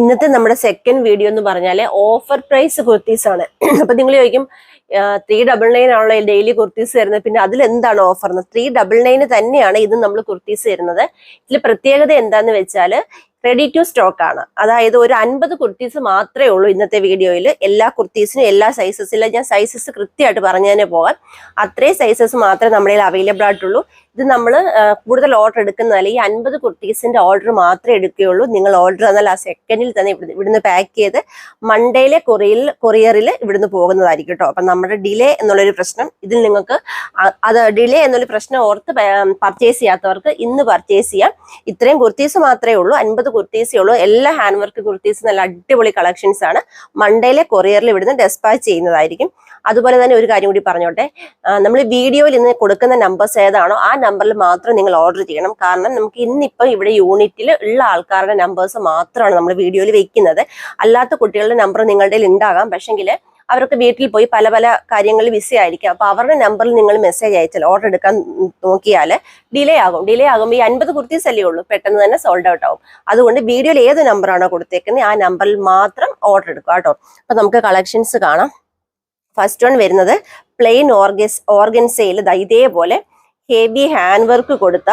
ഇന്നത്തെ നമ്മുടെ second video എന്ന് പറഞ്ഞാൽ ഓഫർ പ്രൈസ് കുർത്തീസ് ആണ്. അപ്പൊ നിങ്ങൾ ചോദിക്കും ത്രീ ഡബിൾ നയൻ ആണല്ലോ ഡെയിലി കുർത്തീസ് തരുന്നത് പിന്നെ അതിൽ എന്താണ് ഓഫർ എന്ന്? ത്രീ ഡബിൾ നയന് തന്നെയാണ് ഇത് നമ്മൾ കുർത്തീസ് തരുന്നത് ഇതിൽ പ്രത്യേകത എന്താന്ന് വെച്ചാൽ റെഡി ടു സ്റ്റോക്ക് ആണ്. അതായത് ഒരു അൻപത് കുർത്തീസ് മാത്രമേ ഉള്ളൂ ഇന്നത്തെ വീഡിയോയിൽ എല്ലാ കുർത്തീസിനും എല്ലാ സൈസസിലും ഞാൻ സൈസസ് കൃത്യമായിട്ട് പറഞ്ഞു തന്നെ പോകാം അത്രയും സൈസസ് മാത്രമേ നമ്മളിൽ അവൈലബിൾ ആയിട്ടുള്ളൂ. ഇത് നമ്മൾ കൂടുതൽ ഓർഡർ എടുക്കുന്നതല്ല ഈ അൻപത് കുർത്തീസിന്റെ ഓർഡർ മാത്രമേ എടുക്കുകയുള്ളൂ. നിങ്ങൾ ഓർഡർ തന്നാൽ ആ സെക്കൻഡിൽ തന്നെ ഇവിടുന്ന് പാക്ക് ചെയ്ത് മൺഡേയിലെ കൊറിയറിൽ കൊറിയറിൽ ഇവിടുന്ന് പോകുന്നതായിരിക്കും കേട്ടോ അപ്പം നമ്മുടെ ഡിലേ എന്നുള്ളൊരു പ്രശ്നം ഇതിൽ നിങ്ങൾക്ക് അത് ഡിലേ എന്നൊരു പ്രശ്നം ഓർത്ത് പർച്ചേസ് ചെയ്യാത്തവർക്ക് ഇന്ന് പർച്ചേസ് ചെയ്യാം. ഇത്രയും കുർത്തീസ് മാത്രമേ ഉള്ളൂ. അൻപത് കുർത്തീസേ ഉള്ളൂ. എല്ലാ ഹാൻഡ് വർക്ക് കുർത്തീസ് നല്ല അടിപൊളി കളക്ഷൻസ് ആണ്. മൺഡേയിലെ കൊറിയറിൽ ഇവിടുന്ന് ഡെസ്പാച്ച് ചെയ്യുന്നതായിരിക്കും. അതുപോലെ തന്നെ ഒരു കാര്യം കൂടി പറഞ്ഞോട്ടെ. നമ്മൾ വീഡിയോയിൽ ഇന്ന് കൊടുക്കുന്ന നമ്പേഴ്സ് ഏതാണോ ആ നമ്പറിൽ മാത്രം നിങ്ങൾ ഓർഡർ ചെയ്യണം. കാരണം നമുക്ക് ഇന്നിപ്പം ഇവിടെ യൂണിറ്റിൽ ഉള്ള ആൾക്കാരുടെ നമ്പേഴ്സ് മാത്രമാണ് നമ്മൾ വീഡിയോയിൽ വെക്കുന്നത്. അല്ലാത്ത കുട്ടികളുടെ നമ്പർ നിങ്ങളുടെ ഉണ്ടാകാം. പക്ഷെങ്കിൽ അവർക്ക് വീട്ടിൽ പോയി പല പല കാര്യങ്ങളിൽ ബിസി ആയിരിക്കും. അപ്പൊ അവരുടെ നമ്പറിൽ നിങ്ങൾ മെസ്സേജ് അയച്ചാൽ ഓർഡർ എടുക്കാൻ നോക്കിയാൽ ഡിലേ ആകും. ഡിലേ ആകുമ്പോൾ ഈ അൻപത് കുർത്തീസ് അല്ലേ ഉള്ളൂ. പെട്ടെന്ന് തന്നെ സോൾഡ് ഔട്ട് ആവും. അതുകൊണ്ട് വീഡിയോയിൽ ഏത് നമ്പറാണോ കൊടുത്തേക്കുന്നത് ആ നമ്പറിൽ മാത്രം ഓർഡർ എടുക്കുക കേട്ടോ. അപ്പൊ നമുക്ക് കളക്ഷൻസ് കാണാം. ഫസ്റ്റ് വൺ വരുന്നത് പ്ലെയിൻ ഓർഗൻസ് ഓർഗൻസയിൽ ഇതാ ഇതേപോലെ ഹെവി ഹാൻഡ് വർക്ക് കൊടുത്ത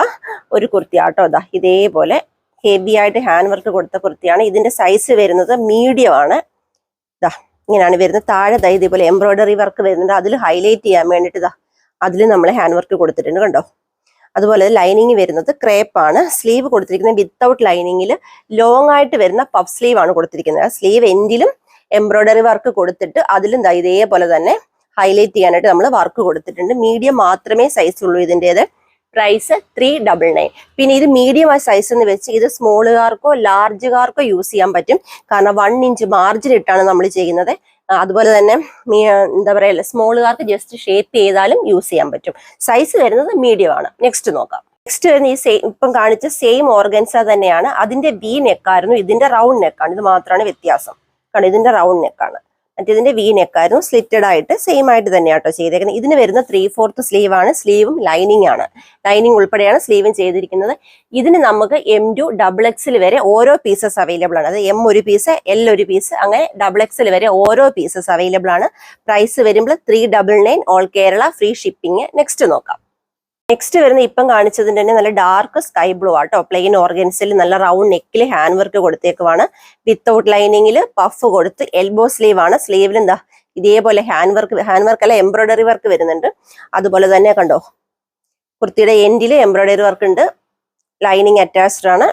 ഒരു കുർത്തി ആട്ടോ ഇതാ. ഇതേപോലെ ഹെവി ആയിട്ട് ഹാൻഡ് വർക്ക് കൊടുത്ത കുർത്തിയാണ്. ഇതിന്റെ സൈസ് വരുന്നത് മീഡിയം ആണ്. ഇതാ ഇങ്ങനെയാണ് വരുന്നത്. താഴെ ദാ ഇതേപോലെ എംബ്രോയിഡറി വർക്ക് വരുന്നുണ്ട്. അതിൽ ഹൈലൈറ്റ് ചെയ്യാൻ വേണ്ടിയിട്ട് ഇതാ അതിൽ നമ്മൾ ഹാൻഡ് വർക്ക് കൊടുത്തിട്ടുണ്ട് കണ്ടോ? അതുപോലെ ലൈനിങ് വരുന്നത് ക്രേപ്പ് ആണ്. സ്ലീവ് കൊടുത്തിരിക്കുന്നത് വിത്തൗട്ട് ലൈനിങ്ങിൽ ലോങ് ആയിട്ട് വരുന്ന പഫ് സ്ലീവ് ആണ് കൊടുത്തിരിക്കുന്നത്. സ്ലീവ് എൻഡിലും എംബ്രോയിഡറി വർക്ക് കൊടുത്തിട്ട് അതിലും ഇതേപോലെ തന്നെ ഹൈലൈറ്റ് ചെയ്യാനായിട്ട് നമ്മൾ വർക്ക് കൊടുത്തിട്ടുണ്ട്. മീഡിയം മാത്രമേ സൈസ് ഉള്ളൂ ഇതിന്റെത് പ്രൈസ് ത്രീ ഡബിൾ നയൻ പിന്നെ ഇത് മീഡിയം സൈസ് എന്ന് വെച്ച് ഇത് സ്മോളുകാർക്കോ ലാർജുകാർക്കോ യൂസ് ചെയ്യാൻ പറ്റും. കാരണം വൺ ഇഞ്ച് മാർജിൻ ഇട്ടാണ് നമ്മൾ ചെയ്യുന്നത്. അതുപോലെ തന്നെ എന്താ പറയുക സ്മോളുകാർക്ക് ജസ്റ്റ് ഷേപ്പ് ചെയ്താലും യൂസ് ചെയ്യാൻ പറ്റും. സൈസ് വരുന്നത് മീഡിയം ആണ്. നെക്സ്റ്റ് നോക്കാം. നെക്സ്റ്റ് വരുന്ന ഈ സെയിം ഇപ്പം കാണിച്ച സെയിം ഓർഗൻസ തന്നെയാണ്. അതിന്റെ വി നെക്കായിരുന്നു ഇതിന്റെ റൗണ്ട് നെക്കാണ് ഇത് മാത്രമാണ് വ്യത്യാസം. കാരണം ഇതിന്റെ റൗണ്ട് നെക്കാണ് മറ്റേതിന്റെ വി നെക്കായിരുന്നു സ്ലിറ്റഡ് ആയിട്ട് സെയിം ആയിട്ട് തന്നെയാട്ടോ ചെയ്തേക്കുന്നത്. ഇതിന് വരുന്ന ത്രീ ഫോർത്ത് സ്ലീവ് ആണ് സ്ലീവും ലൈനിങ് ആണ്. ലൈനിങ് ഉൾപ്പെടെയാണ് സ്ലീവും ചെയ്തിരിക്കുന്നത്. ഇതിന് നമുക്ക് എം ടു ഡബിൾ എക്സിൽ വരെ ഓരോ പീസസ് അവൈലബിൾ ആണ്. അത് എം ഒരു പീസ് എൽ ഒരു പീസ് അങ്ങനെ ഡബിൾ എക്സിൽ വരെ ഓരോ പീസസ് അവൈലബിൾ ആണ്. പ്രൈസ് വരുമ്പോൾ three double nine all Kerala free shipping next നോക്കാം. നെക്സ്റ്റ് വരുന്ന ഇപ്പം കാണിച്ചതിന്റെ തന്നെ നല്ല ഡാർക്ക് സ്കൈ ബ്ലൂ ആട്ടോ പ്ലെയിൻ ഓർഗൻസിൽ നല്ല റൗണ്ട് നെക്കിൽ ഹാൻഡ് വർക്ക് കൊടുത്തേക്കുവാണ്. വിത്തൗട്ട് ലൈനിങ്ങിൽ പഫ് കൊടുത്ത് എൽബോ സ്ലീവ് ആണ് സ്ലീവിൽ എന്താ? ഇതേപോലെ ഹാൻഡ് വർക്ക് ഹാൻഡ് വർക്ക് അല്ല എംബ്രോയിഡറി വർക്ക് വരുന്നുണ്ട്. അതുപോലെ തന്നെ കണ്ടോ? കുർത്തിയുടെ എൻഡിൽ എംബ്രോയിഡറി വർക്ക് ഉണ്ട്. ലൈനിങ് അറ്റാച്ച്ഡ് ആണ്.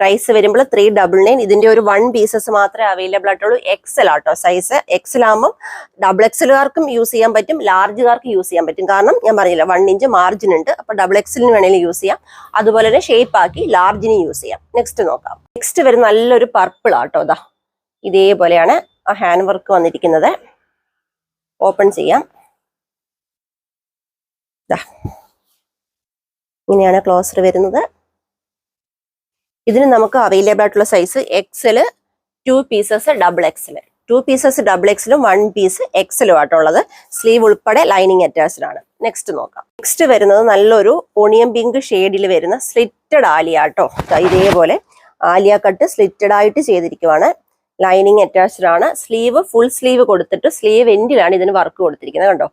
പ്രൈസ് വരുമ്പോൾ ത്രീ ഡബിൾ നയൻ ഇതിന്റെ ഒരു വൺ പീസസ് മാത്രമേ അവൈലബിൾ ആയിട്ടുള്ളൂ. എക്സൽ ആട്ടോ സൈസ് എക്സൽ ആകുമ്പോൾ ഡബിൾ എക്സലുകാർക്കും യൂസ് ചെയ്യാൻ പറ്റും. ലാർജുകാർക്ക് യൂസ് ചെയ്യാൻ പറ്റും. കാരണം ഞാൻ പറഞ്ഞില്ല വൺ ഇഞ്ച് മാർജിൻ ഉണ്ട്. അപ്പൊ ഡബിൾ എക്സലിന് വേണമെങ്കിലും യൂസ് ചെയ്യാം. അതുപോലെ തന്നെ ഷേപ്പ് ആക്കി ലാർജിന് യൂസ് ചെയ്യാം. നെക്സ്റ്റ് നോക്കാം. നെക്സ്റ്റ് വരുന്ന നല്ലൊരു പർപ്പിൾ ആട്ടോ ഇതാ ഇതേപോലെയാണ് ആ ഹാൻഡ് വർക്ക് വന്നിരിക്കുന്നത്. ഓപ്പൺ ചെയ്യാം. ഇങ്ങനെയാണ് ക്ലോസർ വരുന്നത്. ഇതിന് നമുക്ക് അവൈലബിൾ ആയിട്ടുള്ള size XL two pieces double XL two pieces double എക്സലും one piece എക്സലും ആയിട്ടുള്ളത് സ്ലീവ് ഉൾപ്പെടെ ലൈനിങ് അറ്റാച്ച്ഡ് ആണ്. നെക്സ്റ്റ് നോക്കാം. നെക്സ്റ്റ് വരുന്നത് നല്ലൊരു ഓണിയൻ പിങ്ക് ഷെയ്ഡിൽ വരുന്ന സ്ലിറ്റഡ് ആലിയ കേട്ടോ ഇതേപോലെ ആലിയ കട്ട് സ്ലിറ്റഡ് ആയിട്ട് ചെയ്തിരിക്കുവാണ്. ലൈനിങ് അറ്റാച്ച്ഡ് ആണ്. സ്ലീവ് ഫുൾ സ്ലീവ് കൊടുത്തിട്ട് സ്ലീവ് എൻഡിലാണ് ഇതിന് വർക്ക് കൊടുത്തിരിക്കുന്നത് കണ്ടോ?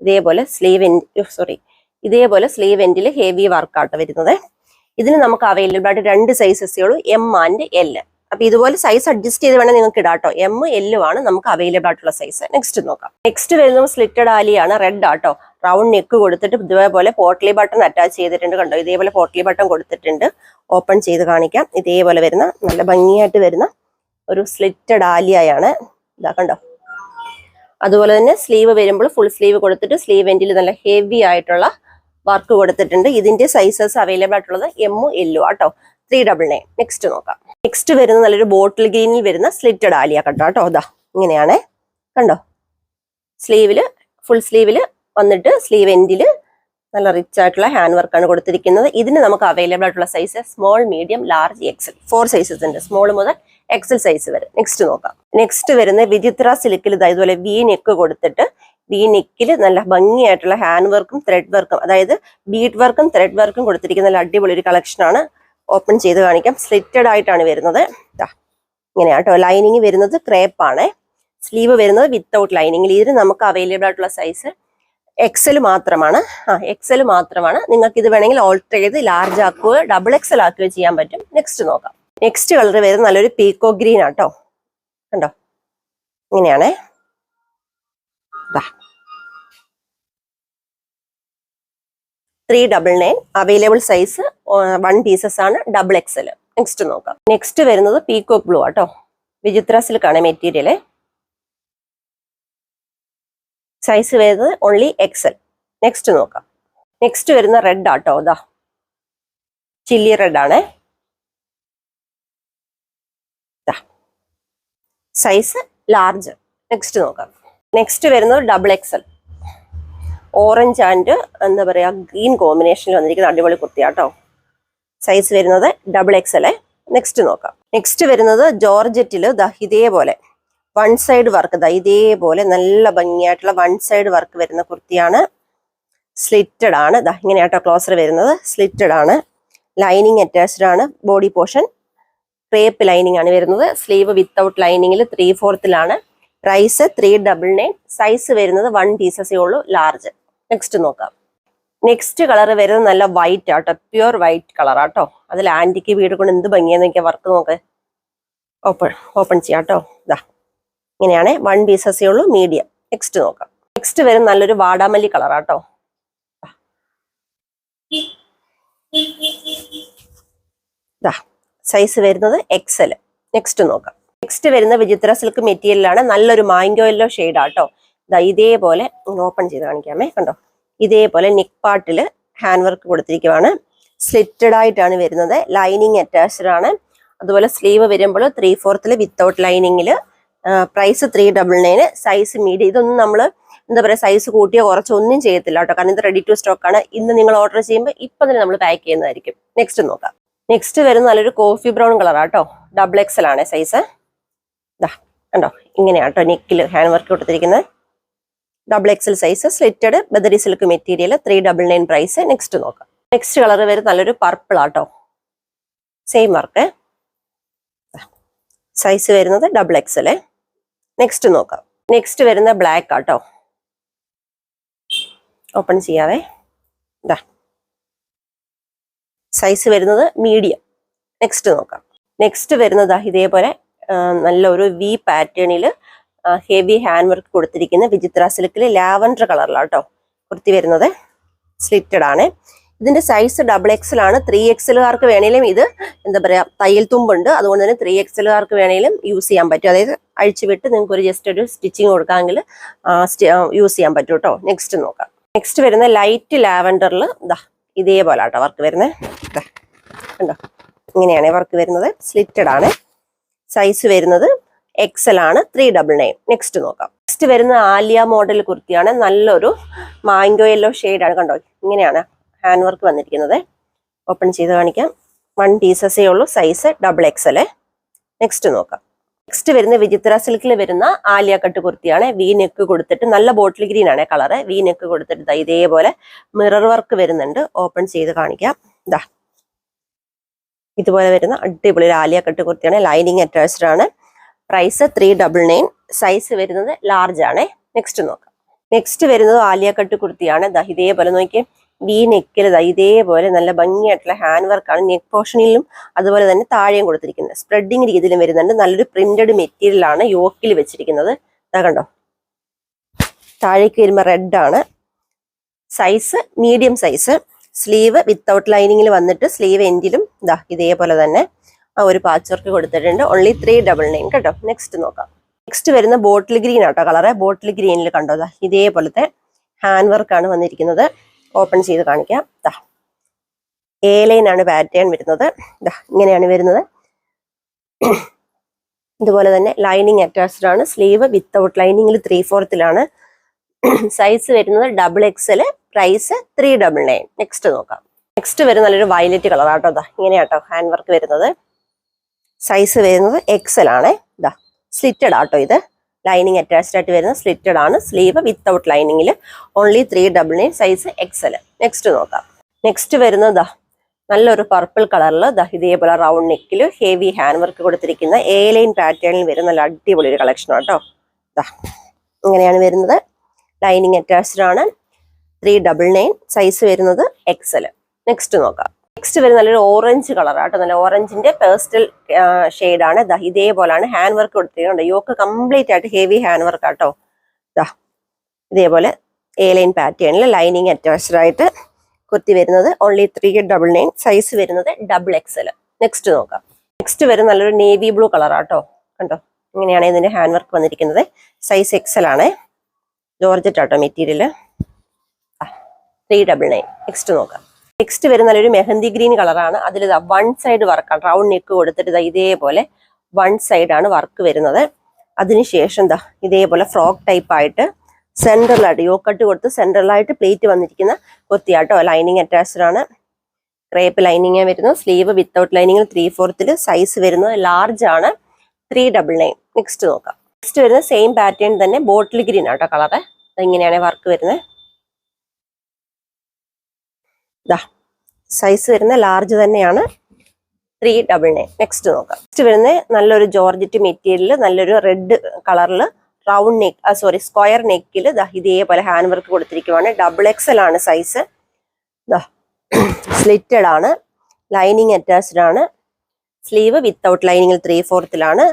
ഇതേപോലെ സ്ലീവ് എൻഡ് സോറി ഇതേപോലെ സ്ലീവ് എൻഡിൽ ഹെവി വർക്കാട്ടോ വരുന്നത്. ഇതിന് നമുക്ക് അവൈലബിൾ ആയിട്ട് രണ്ട് സൈസസേ ഉള്ളൂ. എം ആൻഡ് എൽ അപ്പൊ ഇതുപോലെ സൈസ് അഡ്ജസ്റ്റ് ചെയ്ത് വേണം നിങ്ങൾക്ക് ഇടാട്ടോ. എം എല്ലും ആണ് നമുക്ക് അവൈലബിൾ ആയിട്ടുള്ള സൈസ് നെക്സ്റ്റ് നോക്കാം. നെക്സ്റ്റ് വരുന്നത് സ്ലിറ്റഡ് ആലിയാണ് റെഡ് ആട്ടോ. റൗണ്ട് നെക്ക് കൊടുത്തിട്ട് ഇതേപോലെ പോട്ട്ലി ബട്ടൺ അറ്റാച്ച് ചെയ്തിട്ടുണ്ട് കണ്ടോ? ഇതേപോലെ പോട്ട്ലി ബട്ടൺ കൊടുത്തിട്ടുണ്ട്. ഓപ്പൺ ചെയ്ത് കാണിക്കാം. ഇതേപോലെ വരുന്ന നല്ല ഭംഗിയായിട്ട് വരുന്ന ഒരു സ്ലിറ്റഡ് ആലിയായാണ് ഇതാ കണ്ടോ? അതുപോലെ തന്നെ സ്ലീവ് വരുമ്പോൾ ഫുൾ സ്ലീവ് കൊടുത്തിട്ട് സ്ലീവ് എൻഡിൽ നല്ല ഹെവി ആയിട്ടുള്ള വർക്ക് കൊടുത്തിട്ടുണ്ട്. ഇതിന്റെ സൈസസ് അവൈലബിൾ ആയിട്ടുള്ളത് എമ്മും എല്ലോ ആട്ടോ. ത്രീ ഡബിൾ നയൻ നെക്സ്റ്റ് നോക്കാം. നെക്സ്റ്റ് വരുന്ന നല്ലൊരു ബോട്ടിൽ ഗ്രീനിൽ വരുന്ന സ്ലിറ്റഡ് ആലിയ കണ്ടോ? കേട്ടോ അതാ ഇങ്ങനെയാണേ. കണ്ടോ? സ്ലീവിൽ ഫുൾ സ്ലീവിൽ വന്നിട്ട് സ്ലീവ് എൻഡിൽ നല്ല റിച്ച് ആയിട്ടുള്ള ഹാൻഡ് വർക്കാണ് കൊടുത്തിരിക്കുന്നത്. ഇതിന് നമുക്ക് അവൈലബിൾ ആയിട്ടുള്ള size small medium large XL four sizes ഉണ്ട്. സ്മോൾ മുതൽ എക്സൽ സൈസ് വരെ. നെക്സ്റ്റ് നോക്കാം. നെക്സ്റ്റ് വരുന്ന വിചിത്ര സിലിക്കിൽ ഇതാ ഇതുപോലെ വി നെക്ക് കൊടുത്തിട്ട് വി നെക്കിൽ നല്ല ഭംഗിയായിട്ടുള്ള ഹാൻഡ് വർക്കും ത്രെഡ് വർക്കും അതായത് ബീഡ് വർക്കും ത്രെഡ് വർക്കും കൊടുത്തിരിക്കുന്ന നല്ല അടിപൊളി ഒരു കളക്ഷനാണ് ഓപ്പൺ ചെയ്ത് കാണിക്കാം. സ്ലിറ്റഡ് ആയിട്ടാണ് വരുന്നത്. ഇങ്ങനെയാട്ടോ ലൈനിങ് വരുന്നത് ക്രേപ്പ് ആണ്. സ്ലീവ് വരുന്നത് വിത്തൗട്ട് ലൈനിങ്ങിൽ ഇതിന് നമുക്ക് അവൈലബിൾ ആയിട്ടുള്ള സൈസ് എക്സൽ മാത്രമാണ്. ആ എക്സൽ മാത്രമാണ്. നിങ്ങൾക്ക് ഇത് വേണമെങ്കിൽ ഓൾട്ടർ ചെയ്ത് ലാർജ് ആക്കുകയോ ഡബിൾ എക്സൽ ആക്കുകയോ ചെയ്യാൻ പറ്റും. നെക്സ്റ്റ് നോക്കാം. നെക്സ്റ്റ് കളർ വരുന്നത് നല്ലൊരു പീക്കോ ഗ്രീൻ ആട്ടോ കണ്ടോ? ഇങ്ങനെയാണേ. Three double nine available size one pieces ആണ് ഡബിൾ എക്സൽ നെക്സ്റ്റ് നോക്കാം. നെക്സ്റ്റ് വരുന്നത് പീക്കോക്ക് ബ്ലൂ ആട്ടോ. വിചിത്ര സിൽക്കാണ് മെറ്റീരിയൽ സൈസ് വരുന്നത് ഓൺലി എക്സൽ നെക്സ്റ്റ് നോക്കാം. നെക്സ്റ്റ് വരുന്ന റെഡ് ആട്ടോ ഇതാ ചില്ലി റെഡ് ആണ്. സൈസ് ലാർജ് നെക്സ്റ്റ് നോക്കാം. നെക്സ്റ്റ് വരുന്നത് ഡബിൾ എക്സൽ ഓറഞ്ച് ആൻഡ് എന്താ പറയുക ഗ്രീൻ കോമ്പിനേഷനിൽ വന്നിരിക്കുന്ന അടിപൊളി കുർത്തിയാട്ടോ. സൈസ് വരുന്നത് ഡബിൾ എക്സൽ നെക്സ്റ്റ് നോക്കാം. നെക്സ്റ്റ് വരുന്നത് ജോർജറ്റിൽ ഇതേപോലെ. വൺ സൈഡ് വർക്ക് ദാ ഇതേപോലെ നല്ല ഭംഗിയായിട്ടുള്ള വൺ സൈഡ് വർക്ക് വരുന്ന കുർത്തിയാണ്. സ്ലിറ്റഡ് ആണ്. ദാ ഇങ്ങനെയാട്ടോ ക്ലോസർ വരുന്നത്. സ്ലിറ്റഡ് ആണ്. ലൈനിങ് അറ്റാച്ച്ഡ് ആണ്. ബോഡി പോർഷൻ ക്രേപ്പ് ലൈനിങ് ആണ് വരുന്നത്. സ്ലീവ് വിത്തൗട്ട് ലൈനിങ്ങിൽ three ഫോർത്തിലാണ് price three double nine size വരുന്നത് വൺ പീസസേ ഉള്ളൂ ലാർജ് നെക്സ്റ്റ് നോക്കാം. നെക്സ്റ്റ് കളർ വരുന്നത് നല്ല വൈറ്റ് ആട്ടോ പ്യുർ വൈറ്റ് കളർ ആട്ടോ. അതിൽ ആന്റിക്ക് വീട് കൊണ്ട് എന്ത് ഭംഗിയാന്ന് നോക്കിയാൽ വർക്ക് നോക്ക്. ഓപ്പൺ ഓപ്പൺ ചെയ്യാം കേട്ടോ ഇതാ ഇങ്ങനെയാണ് വൺ പീസസേ ഉള്ളൂ മീഡിയം നെക്സ്റ്റ് നോക്കാം. നെക്സ്റ്റ് വരും നല്ലൊരു വാടാമല്ലി കളർ ആട്ടോ. സൈസ് വരുന്നത് എക്സൽ നെക്സ്റ്റ് നോക്കാം. നെക്സ്റ്റ് വരുന്ന വിചിത്ര സിൽക്ക് മെറ്റീരിയലാണ് നല്ലൊരു മാങ്കോ യെല്ലോ ഷെയ്ഡ് ആട്ടോ ദാ ഇതേപോലെ ഓപ്പൺ ചെയ്ത് കാണിക്കാമേ. കണ്ടോ? ഇതേപോലെ നെക്ക് പാർട്ടിൽ ഹാൻഡ് വർക്ക് കൊടുത്തിരിക്കുവാണ്. സ്ലിറ്റഡ് ആയിട്ടാണ് വരുന്നത്. ലൈനിങ് അറ്റാച്ച്ഡ് ആണ്. അതുപോലെ സ്ലീവ് വരുമ്പോൾ ത്രീ ഫോർത്തിൽ without ലൈനിങ്ങിൽ price three double nine size medium ഇതൊന്നും നമ്മൾ എന്താ പറയുക സൈസ് കൂട്ടിയോ കുറച്ചോ ഒന്നും ചെയ്യത്തില്ല കേട്ടോ കാരണം ഇത് റെഡി ടു സ്റ്റോക്ക് ആണ്. ഇന്ന് നിങ്ങൾ ഓർഡർ ചെയ്യുമ്പോൾ ഇപ്പം തന്നെ നമ്മൾ പാക്ക് ചെയ്യുന്നതായിരിക്കും. നെക്സ്റ്റ് നോക്കാം. നെക്സ്റ്റ് വരുന്ന നല്ലൊരു കോഫി ബ്രൗൺ കളർ ആട്ടോ ഡബിൾ എക്സൽ ആണ് സൈസ് ഇതാ കണ്ടോ? ഇങ്ങനെയാട്ടോ നെക്കിൽ ഹാൻഡ് വർക്ക് കൊടുത്തിരിക്കുന്നത്. Double XL size slitted Badari silk material three double nine price next നോക്കാം. നെക്സ്റ്റ് കളർ വരും നല്ലൊരു പർപ്പിൾ ആട്ടോ സെയിം വർക്ക് സൈസ് വരുന്നത് ഡബിൾ എക്സൽ നെക്സ്റ്റ് നോക്കാം. നെക്സ്റ്റ് വരുന്ന ബ്ലാക്ക് ആട്ടോ ഓപ്പൺ ചെയ്യാവേ. ഇതാ സൈസ് വരുന്നത് മീഡിയം നെക്സ്റ്റ് നോക്കാം. നെക്സ്റ്റ് വരുന്നത് ഇതേപോലെ നല്ല ഒരു വി പാറ്റേണിൽ ഹെവി ഹാൻഡ് വർക്ക് കൊടുത്തിരിക്കുന്ന വിചിത്ര സിൽക്കിൽ ലാവൻഡർ കളറിലാണ് കേട്ടോ കുർത്തി വരുന്നത്. സ്ലിറ്റഡ് ആണ്. ഇതിന്റെ സൈസ് ഡബിൾ എക്സൽ ആണ് ത്രീ എക്സലുകാർക്ക് വേണേലും ഇത് എന്താ പറയാ തയ്യൽ തുമ്പുണ്ട്. അതുകൊണ്ട് തന്നെ ത്രീ എക്സലുകാർക്ക് വേണേലും യൂസ് ചെയ്യാൻ പറ്റും. അതായത് അഴിച്ചു വിട്ട് നിങ്ങൾക്ക് ഒരു ജസ്റ്റ് ഒരു സ്റ്റിച്ചിങ് കൊടുക്കാമെങ്കിൽ യൂസ് ചെയ്യാൻ പറ്റും കേട്ടോ നെക്സ്റ്റ് നോക്കാം. നെക്സ്റ്റ് വരുന്ന ലൈറ്റ് ലാവൻഡറിൽ ഇതാ ഇതേപോലെ കേട്ടോ വർക്ക് വരുന്നത് കണ്ടോ? ഇങ്ങനെയാണ് വർക്ക് വരുന്നത്. സ്ലിറ്റഡ് ആണ്. സൈസ് വരുന്നത് എക്സൽ ആണ് ത്രീ ഡബിൾ നയൻ നെക്സ്റ്റ് നോക്കാം. നെക്സ്റ്റ് വരുന്ന ആലിയ മോഡൽ കുർത്തിയാണ്. നല്ലൊരു മാങ്കോ യെല്ലോ ആണ്. കണ്ടോ? ഇങ്ങനെയാണ് ഹാൻഡ് വർക്ക് വന്നിരിക്കുന്നത്. ഓപ്പൺ ചെയ്ത് കാണിക്കാം. വൺ പീസസേ ഉള്ളൂ. സൈസ് ഡബിൾ എക്സൽ നെക്സ്റ്റ് നോക്കാം. നെക്സ്റ്റ് വരുന്ന വിചിത്ര സിൽക്കിൽ വരുന്ന ആലിയ കട്ട് കുർത്തിയാണ്. വി നെക്ക് കൊടുത്തിട്ട് നല്ല ബോട്ടിൽ ഗ്രീൻ ആണ് കളറ് വി നെക്ക് കൊടുത്തിട്ട് ഇതേപോലെ മിറർ വർക്ക് വരുന്നുണ്ട്. ഓപ്പൺ ചെയ്ത് കാണിക്കാം. ഇതാ ഇതുപോലെ വരുന്ന അടിപൊളി ആലിയ കട്ട് കുർത്തിയാണ്. ലൈനിങ് അറ്റാച്ച്ഡ് ആണ്. Price three double nine size വരുന്നത് ലാർജ് ആണ്. നെക്സ്റ്റ് നോക്കാം. നെക്സ്റ്റ് വരുന്നത് ആലിയ കട്ട് കുർത്തിയാണ്. ഇതേപോലെ നോക്കിയേ. വി നെക്കിൽ ഇതേപോലെ നല്ല ഭംഗിയായിട്ടുള്ള ഹാൻഡ് വർക്കാണ് നെക്ക് പോർഷനിലും അതുപോലെ തന്നെ താഴെയും കൊടുത്തിരിക്കുന്നത്. സ്പ്രെഡിങ് രീതിയിലും വരുന്നുണ്ട്. നല്ലൊരു പ്രിന്റഡ് മെറ്റീരിയൽ ആണ് യോക്കിൽ വെച്ചിരിക്കുന്നത്. കണ്ടോ? താഴേക്ക് വരുമ്പോൾ ആണ്. Size medium size sleeve without ലൈനിങ്ങിൽ വന്നിട്ട് സ്ലീവ് എൻഡിലും ഇതാ ഇതേപോലെ തന്നെ ആ ഒരു പാച്ച് വർക്ക് കൊടുത്തിട്ടുണ്ട്. ഓൺലി ത്രീ ഡബിൾ നയൻ കേട്ടോ. നെക്സ്റ്റ് നോക്കാം. നെക്സ്റ്റ് വരുന്ന ബോട്ടിൽ ഗ്രീൻ ആട്ടോ കളറ് ബോട്ടിൽ ഗ്രീനിൽ കണ്ടോ? ഇതേപോലത്തെ ഹാൻഡ് വർക്കാണ് വന്നിരിക്കുന്നത്. ഓപ്പൺ ചെയ്ത് കാണിക്കാം. ദാ എ ലൈനാണ് പാറ്റേൺ വരുന്നത്. ദാ ഇങ്ങനെയാണ് വരുന്നത്. ഇതുപോലെ തന്നെ ലൈനിങ് അറ്റാച്ച്ഡ് ആണ്. സ്ലീവ് വിത്തൗട്ട് ലൈനിങ്ങിൽ ത്രീ ഫോർത്തിലാണ് സൈസ് വരുന്നത് double XL price three double nine next നോക്കാം. നെക്സ്റ്റ് വരുന്ന നല്ലൊരു വയലറ്റ് കളർ ആട്ടോ ഇതാ ഇങ്ങനെയാട്ടോ ഹാൻഡ് വർക്ക് വരുന്നത്. സൈസ് വരുന്നത് എക്സൽ ആണ്. ഇതാ സ്ലിറ്റഡ് ആട്ടോ ഇത്. ലൈനിങ് അറ്റാച്ച്ഡ് ആയിട്ട് വരുന്ന സ്ലിറ്റഡ് ആണ്. Sleeve without ലൈനിങ്ങിൽ only three double nine size XL next നോക്കാം. നെക്സ്റ്റ് വരുന്നത് ദാ നല്ലൊരു പർപ്പിൾ കളറിൽ ദാ ഇതേപോലെ റൗണ്ട് നെക്കിൽ ഹെവി ഹാൻഡ് വർക്ക് കൊടുത്തിരിക്കുന്ന എ ലൈൻ പാറ്റേണിൽ വരുന്ന നല്ല അടിപൊളി ഒരു കളക്ഷൻ ആട്ടോ. ദാ ഇങ്ങനെയാണ് വരുന്നത്. ലൈനിങ് അറ്റാച്ച്ഡ് ആണ്. ത്രീ ഡബിൾ നയൻ സൈസ് വരുന്നത് എക്സൽ നെക്സ്റ്റ് നോക്കാം. നെക്സ്റ്റ് വരുന്ന നല്ലൊരു ഓറഞ്ച് കളർ ആട്ടോ. നല്ല ഓറഞ്ചിന്റെ പേസ്റ്റൽ ആണ്. ദാ ഇതേപോലാണ് ഹാൻഡ് വർക്ക് കൊടുത്തിട്ടുണ്ട് യോക്ക് കംപ്ലീറ്റ് ആയിട്ട് ഹെവി ഹാൻഡ് വർക്ക് ആട്ടോ. ദാ ഇതേപോലെ എ ലൈൻ പാറ്റേണിൽ ലൈനിങ് അറ്റാച്ച്ഡ് ആയിട്ട് കുർത്തി വരുന്നത് only three double nine size വരുന്നത് ഡബിൾ എക്സൽ നെക്സ്റ്റ് നോക്കാം. നെക്സ്റ്റ് വരുന്ന നല്ലൊരു നേവി ബ്ലൂ കളർ ആട്ടോ. കണ്ടോ ഇങ്ങനെയാണ് ഇതിന്റെ ഹാൻഡ് വർക്ക് വന്നിരിക്കുന്നത്. സൈസ് എക്സൽ ആണ്. ജോർജറ്റ് ആട്ടോ material three double nine next നോക്കാം. നെക്സ്റ്റ് വരുന്ന നല്ലൊരു മെഹന്തി ഗ്രീൻ കളറാണ്. അതിൽ വൺ സൈഡ് വർക്കാണ് റൗണ്ട് നെക്ക് കൊടുത്തിട്ട് ദാ ഇതേപോലെ വൺ സൈഡാണ് വർക്ക് വരുന്നത്. അതിനുശേഷം എന്താ ഇതേപോലെ ഫ്രോക്ക് ടൈപ്പ് ആയിട്ട് സെൻട്രലായിട്ട് യോക്കട്ട് കൊടുത്ത് സെൻട്രലായിട്ട് പ്ലേറ്റ് വന്നിരിക്കുന്ന കൊത്തിയാട്ടോ ലൈനിങ് അറ്റാച്ച്ഡ് ആണ്. ക്രേപ്പ് ലൈനിങ് വരുന്നു. സ്ലീവ് വിത്തൗട്ട് ലൈനിങ്ങിൽ ത്രീ ഫോർത്തിൽ സൈസ് വരുന്നത് ലാർജ് ആണ്. ത്രീ ഡബിൾ നയൻ നെക്സ്റ്റ് നോക്കാം. നെക്സ്റ്റ് വരുന്ന സെയിം പാറ്റേൺ തന്നെ ബോട്ടിൽ ഗ്രീൻ ആട്ടോ കളറ് ഇങ്ങനെയാണ് വർക്ക് വരുന്നത്? ഇതാ സൈസ് വരുന്ന ലാർജ് തന്നെയാണ്. ത്രീ ഡബിൾ നയൻ നെക്സ്റ്റ് നോക്കാം. നെക്സ്റ്റ് വരുന്നത് നല്ലൊരു ജോർജറ്റ് മെറ്റീരിയൽ നല്ലൊരു റെഡ് കളറിൽ റൗണ്ട് നെക്ക് സോറി സ്ക്വയർ നെക്കിൽ ഇതേപോലെ ഹാൻഡ് വർക്ക് കൊടുത്തിരിക്കുവാണ്. ഡബിൾ എക്സൽ ആണ് സൈസ് സ്ലിറ്റഡ് ആണ്. ലൈനിങ് അറ്റാച്ച്ഡ് ആണ്. സ്ലീവ് വിത്തൗട്ട് ലൈനിങ്ങിൽ three ഫോർത്തിലാണ്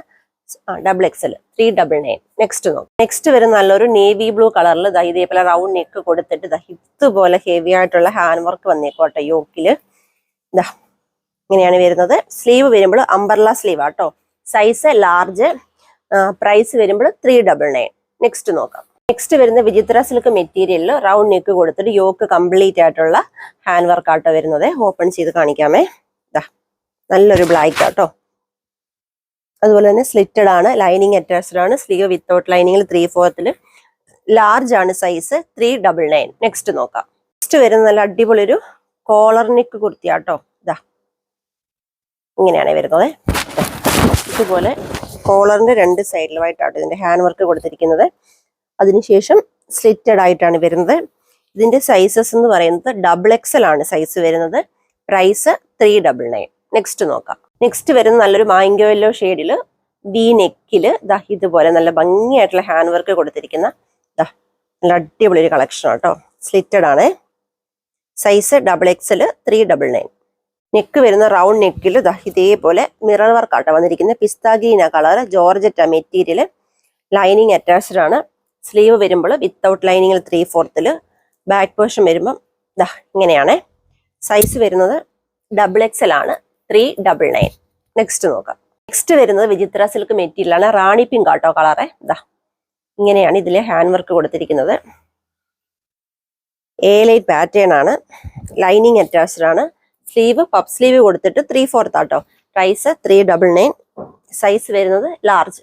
double XL three double nine next നോക്കാം. നെക്സ്റ്റ് വരുന്ന നല്ലൊരു നേവി ബ്ലൂ കളറിൽ ഇതേപോലെ റൗണ്ട് നെക്ക് കൊടുത്തിട്ട് ദാ ഇതുപോലെ ഹെവി ആയിട്ടുള്ള ഹാൻഡ് വർക്ക് വന്നേക്കോട്ടെ യോക്കിൽ. ദാ ഇങ്ങനെയാണ് വരുന്നത്. സ്ലീവ് വരുമ്പോൾ അംബർല സ്ലീവ് ആട്ടോ. സൈസ് ലാർജ് പ്രൈസ് വരുമ്പോൾ ത്രീ ഡബിൾ നയൻ നെക്സ്റ്റ് നോക്കാം. നെക്സ്റ്റ് വരുന്ന വിചിത്ര സിൽക്ക് മെറ്റീരിയലിൽ റൗണ്ട് നെക്ക് കൊടുത്തിട്ട് യോക്ക് കംപ്ലീറ്റ് ആയിട്ടുള്ള ഹാൻഡ് വർക്ക് ആട്ടോ വരുന്നത്. ഓപ്പൺ ചെയ്ത് കാണിക്കാമേ. ദാ നല്ലൊരു ബ്ലാക്ക് ആട്ടോ. അതുപോലെ തന്നെ സ്ലിറ്റഡ് ആണ് ലൈനിങ് അറ്റാച്ച്ഡ് ആണ് സ്ലീവ് വിത്തൗട്ട് ലൈനിങ്ങിൽ ത്രീ ഫോർത്തിൽ ലാർജ് ആണ് size three double nine next നോക്കാം. നെക്സ്റ്റ് വരുന്ന നല്ല അടിപൊളി ഒരു കോളർ നെക്ക് കുർത്തിയാട്ടോ. ഇതാ ഇങ്ങനെയാണ് വരുന്നത്. ഇതുപോലെ കോളറിന്റെ രണ്ട് സൈഡിലുമായിട്ടാണ് ഇതിന്റെ ഹാൻഡ് വർക്ക് കൊടുത്തിരിക്കുന്നത്. അതിനുശേഷം സ്ലിറ്റഡ് ആയിട്ടാണ് വരുന്നത്. ഇതിന്റെ സൈസസ് എന്ന് പറയുന്നത് ഡബിൾ എക്സൽ ആണ് സൈസ് വരുന്നത്. Price three double nine next നോക്കാം. നെക്സ്റ്റ് വരുന്ന നല്ലൊരു മാങ്കോ യെല്ലോ ഷെയ്ഡിൽ വി നെക്കിൽ ദാ ഇതുപോലെ നല്ല ഭംഗിയായിട്ടുള്ള ഹാൻഡ് വർക്ക് കൊടുത്തിരിക്കുന്ന ദാ നല്ല അടിപൊളി ഒരു കളക്ഷൻ കേട്ടോ സ്ലിറ്റഡ് ആണ്. Size double XL three double nine neck വരുന്ന റൗണ്ട് നെക്കിൽ ദാ ഇതേപോലെ മിറർ വർക്ക് ആട്ടോ വന്നിരിക്കുന്ന പിസ്താഗീന colour georgette material lining attached ആണ്. സ്ലീവ് വരുമ്പോൾ വിത്തൗട്ട് ലൈനിങ്ങിൽ ത്രീ ഫോർത്തിൽ ബാക്ക് പോർഷൻ വരുമ്പം ദാ ഇങ്ങനെയാണ്. സൈസ് വരുന്നത് ഡബിൾ എക്സൽ ആണ് ത്രീ ഡബിൾ നയൻ നെക്സ്റ്റ് നോക്കാം. നെക്സ്റ്റ് വരുന്നത് വിചിത്ര സിൽക്ക് മെറ്റീരിയലാണ് റാണി പിങ്ക് ആട്ടോ കളറെ ഇതാ ഇങ്ങനെയാണ് ഇതിൽ ഹാൻഡ് വർക്ക് കൊടുത്തിരിക്കുന്നത്. എ ലൈറ്റ് പാറ്റേൺ ആണ്. ലൈനിങ് അറ്റാച്ച്ഡ് ആണ്. സ്ലീവ് പപ്പ് സ്ലീവ് കൊടുത്തിട്ട് ത്രീ ഫോർത്ത് ആട്ടോ. Price three double nine size വരുന്നത് ലാർജ്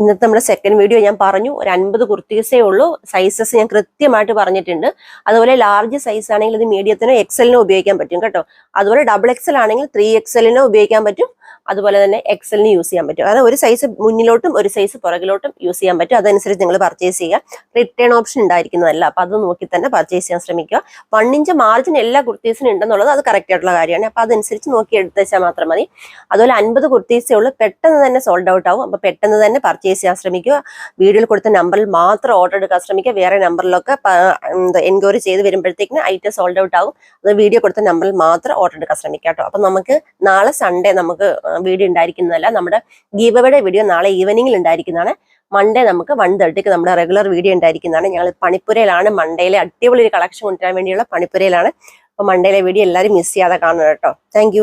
ഇന്നത്തെ നമ്മുടെ സെക്കൻഡ് വീഡിയോ ഞാൻ പറഞ്ഞു. ഒരു അൻപത് കുർത്തീസേ ഉള്ളൂ. സൈസസ് ഞാൻ കൃത്യമായിട്ട് പറഞ്ഞിട്ടുണ്ട്. അതുപോലെ ലാർജ് സൈസ് ആണെങ്കിൽ ഇത് മീഡിയത്തിനോ എക്സലിനോ ഉപയോഗിക്കാൻ പറ്റും കേട്ടോ. അതുപോലെ ഡബിൾ എക്സൽ ആണെങ്കിൽ ത്രീ എക്സലിനോ ഉപയോഗിക്കാൻ പറ്റും. അതുപോലെ തന്നെ എക്സലിന് യൂസ് ചെയ്യാൻ പറ്റും. അതായത് ഒരു സൈസ് മുന്നിലോട്ടും ഒരു സൈസ് പുറകിലോട്ടും യൂസ് ചെയ്യാൻ പറ്റും. അതനുസരിച്ച് നിങ്ങൾ പർച്ചേസ് ചെയ്യുക. റിട്ടേൺ ഓപ്ഷൻ ഉണ്ടായിരിക്കുന്നതല്ല. അപ്പൊ അത് നോക്കി തന്നെ പർച്ചേസ് ചെയ്യാൻ ശ്രമിക്കുക. വൺ ഇഞ്ച് മാർജിൻ എല്ലാ കുർത്തീസിനും ഉണ്ടെന്നുള്ളത് അത് കറക്റ്റ് ആയിട്ടുള്ള കാര്യമാണ്. അപ്പൊ അതനുസരിച്ച് നോക്കി എടുത്ത് വെച്ചാൽ മാത്രം മതി. അതുപോലെ അൻപത് കുർത്തീസേ ഉള്ളൂ. പെട്ടെന്ന് തന്നെ സോൾഡ് ഔട്ട് ആവും. അപ്പൊ പെട്ടെന്ന് തന്നെ പർച്ചേസ് ചെയ്യാൻ ശ്രമിക്കുക. വീഡിയോയിൽ കൊടുത്ത നമ്പറിൽ മാത്രം ഓർഡർ എടുക്കാൻ ശ്രമിക്കുക. വേറെ നമ്പറിലൊക്കെ എൻക്വയറി ചെയ്ത് വരുമ്പോഴത്തേക്കിന് ഐറ്റം സോൾഡ് ഔട്ട് ആവും. അത് വീഡിയോ കൊടുത്ത നമ്പറിൽ മാത്രം ഓർഡർ എടുക്കാൻ ശ്രമിക്കാം കേട്ടോ. അപ്പൊ നമുക്ക് നാളെ സൺഡേ നമുക്ക് വീഡിയോ ഉണ്ടായിരിക്കുന്നതല്ല. നമ്മുടെ ഗീവയുടെ വീഡിയോ നാളെ ഈവനിങ്ങിൽ ഉണ്ടായിരിക്കുന്നതാണ്. മൺഡേ നമുക്ക് വൺ തേർട്ടിക്ക് നമ്മുടെ റെഗുലർ വീഡിയോ ഉണ്ടായിരിക്കുന്നതാണ്. ഞങ്ങൾ പണിപ്പുരയിലാണ്. മൺഡേയിലെ അടിപൊളി ഒരു കളക്ഷൻ കൊണ്ടുവരാൻ വേണ്ടിയുള്ള പണിപ്പുരയിലാണ്. അപ്പോൾ മൺഡേയിലെ വീഡിയോ എല്ലാവരും മിസ് ചെയ്യാതെ കാണണം കേട്ടോ. താങ്ക്